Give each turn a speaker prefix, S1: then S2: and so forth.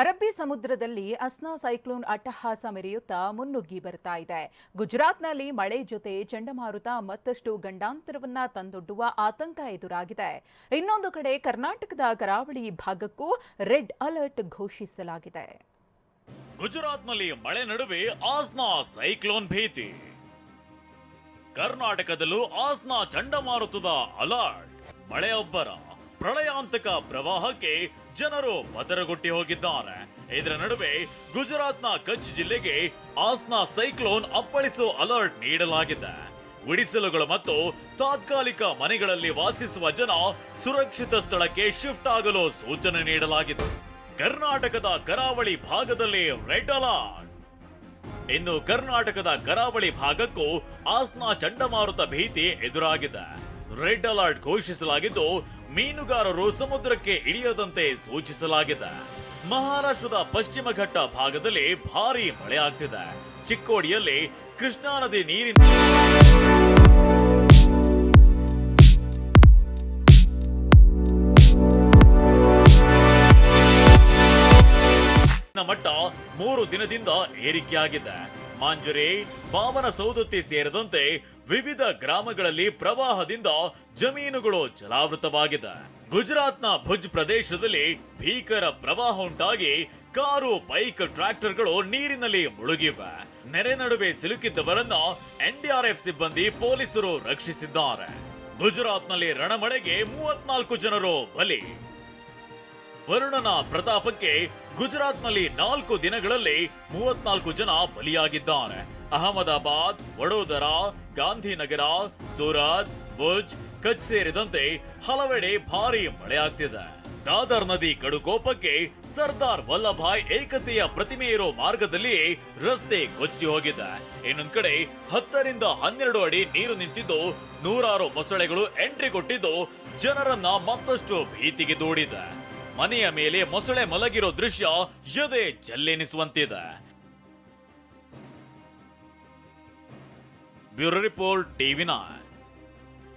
S1: ಅರಬ್ಬಿ ಸಮುದ್ರದಲ್ಲಿ ಅಸ್ನಾ ಸೈಕ್ಲೋನ್ ಅಟ್ಟಹಾಸ ಮೆರೆಯುತ್ತಾ ಮುನ್ನುಗ್ಗಿ ಬರ್ತಾ ಇದೆ. ಗುಜರಾತ್ನಲ್ಲಿ ಮಳೆ ಜೊತೆ ಚಂಡಮಾರುತ ಮತ್ತಷ್ಟು ಗಂಡಾಂತರವನ್ನ ತಂದೊಡ್ಡುವ ಆತಂಕ ಎದುರಾಗಿದೆ. ಇನ್ನೊಂದು ಕಡೆ ಕರ್ನಾಟಕದ ಕರಾವಳಿ ಭಾಗಕ್ಕೂ ರೆಡ್ ಅಲರ್ಟ್ ಘೋಷಿಸಲಾಗಿದೆ.
S2: ಗುಜರಾತ್ನಲ್ಲಿ ಮಳೆ ನಡುವೆ ಆಸ್ನಾ ಸೈಕ್ಲೋನ್ ಭೀತಿ. ಕರ್ನಾಟಕದಲ್ಲೂ ಆಸ್ನಾ ಚಂಡಮಾರುತದ ಅಲರ್ಟ್. ಮಳೆಯೊಬ್ಬರ ಪ್ರಳಯಾಂತಕ ಪ್ರವಾಹಕ್ಕೆ ಜನರು ಬದರಗೊಟ್ಟಿ ಹೋಗಿದ್ದಾರೆ. ಇದರ ನಡುವೆ ಗುಜರಾತ್ನ ಕಚ್ ಜಿಲ್ಲೆಗೆ ಆಸ್ನಾ ಸೈಕ್ಲೋನ್ ಅಪ್ಪಳಿಸೋ ಅಲರ್ಟ್ ನೀಡಲಾಗಿದೆ. ಗುಡಿಸಲುಗಳು ಮತ್ತು ತಾತ್ಕಾಲಿಕ ಮನೆಗಳಲ್ಲಿ ವಾಸಿಸುವ ಜನ ಸುರಕ್ಷಿತ ಸ್ಥಳಕ್ಕೆ ಶಿಫ್ಟ್ ಆಗಲು ಸೂಚನೆ ನೀಡಲಾಗಿದೆ. ಕರ್ನಾಟಕದ ಕರಾವಳಿ ಭಾಗದಲ್ಲಿ ರೆಡ್ ಅಲರ್ಟ್. ಇನ್ನು ಕರ್ನಾಟಕದ ಕರಾವಳಿ ಭಾಗಕ್ಕೂ ಆಸ್ನಾ ಚಂಡಮಾರುತ ಭೀತಿ ಎದುರಾಗಿದೆ. ರೆಡ್ ಅಲರ್ಟ್ ಘೋಷಿಸಲಾಗಿದ್ದು, ಮೀನುಗಾರರು ಸಮುದ್ರಕ್ಕೆ ಇಳಿಯದಂತೆ ಸೂಚಿಸಲಾಗಿದೆ. ಮಹಾರಾಷ್ಟ್ರದ ಪಶ್ಚಿಮ ಘಟ್ಟ ಭಾಗದಲ್ಲಿ ಭಾರೀ ಮಳೆ ಆಗ್ತಿದೆ. ಚಿಕ್ಕೋಡಿಯಲ್ಲಿ ಕೃಷ್ಣಾ ನದಿ ನೀರಿನ ಮಟ್ಟ ಮೂರು ದಿನದಿಂದ ಏರಿಕೆಯಾಗಿದೆ. ಮಾಂಜರಿ ಬಾವನ ಸೌದತ್ತಿ ಸೇರಿದಂತೆ ವಿವಿಧ ಗ್ರಾಮಗಳಲ್ಲಿ ಪ್ರವಾಹದಿಂದ ಜಮೀನುಗಳು ಜಲಾವೃತವಾಗಿದೆ. ಗುಜರಾತ್ನ ಭುಜ್ ಪ್ರದೇಶದಲ್ಲಿ ಭೀಕರ ಪ್ರವಾಹ ಉಂಟಾಗಿ ಕಾರು, ಬೈಕ್, ಟ್ರ್ಯಾಕ್ಟರ್ಗಳು ನೀರಿನಲ್ಲಿ ಮುಳುಗಿವೆ. ನೆರೆ ನಡುವೆ ಸಿಲುಕಿದ್ದವರನ್ನ ಎನ್ಡಿಆರ್ಎಫ್ ಸಿಬ್ಬಂದಿ ಪೊಲೀಸರು ರಕ್ಷಿಸಿದ್ದಾರೆ. ಗುಜರಾತ್ನಲ್ಲಿ ರಣಮಳೆಗೆ ಮೂವತ್ನಾಲ್ಕು ಜನರು ಬಲಿ. ವರುಣನ ಪ್ರತಾಪಕ್ಕೆ ಗುಜರಾತ್ನಲ್ಲಿ ನಾಲ್ಕು ದಿನಗಳಲ್ಲಿ ಮೂವತ್ನಾಲ್ಕು ಜನ ಬಲಿಯಾಗಿದ್ದಾರೆ ಅಹಮದಾಬಾದ್, ವಡೋದರಾ, ಗಾಂಧಿನಗರ, ಸೂರತ್, ಭುಜ್, ಕಚ್ ಸೇರಿದಂತೆ ಹಲವೆಡೆ ಭಾರೀ ಮಳೆಯಾಗ್ತಿದೆ. ದಾದರ್ ನದಿ ಕಡುಕೋಪಕ್ಕೆ ಸರ್ದಾರ್ ವಲ್ಲಭಾಯ್ ಏಕತೆಯ ಪ್ರತಿಮೆ ಇರೋ ಮಾರ್ಗದಲ್ಲಿಯೇ ರಸ್ತೆ ಕೊಚ್ಚಿ ಹೋಗಿದೆ. ಇನ್ನೊಂದ್ ಕಡೆ ಹತ್ತರಿಂದ ಹನ್ನೆರಡು ಅಡಿ ನೀರು ನಿಂತಿದ್ದು ನೂರಾರು ಮೊಸಳೆಗಳು ಎಂಟ್ರಿ ಕೊಟ್ಟಿದ್ದು ಜನರನ್ನ ಮತ್ತಷ್ಟು ಭೀತಿಗೆ ದೂಡಿದೆ. ಮನೆಯ ಮೇಲೆ ಮೊಸಳೆ ಮಲಗಿರೋ ದೃಶ್ಯ ಎದೆ ಜಲ್ಲೆನಿಸುವಂತಿದೆ. Bureau report TV nine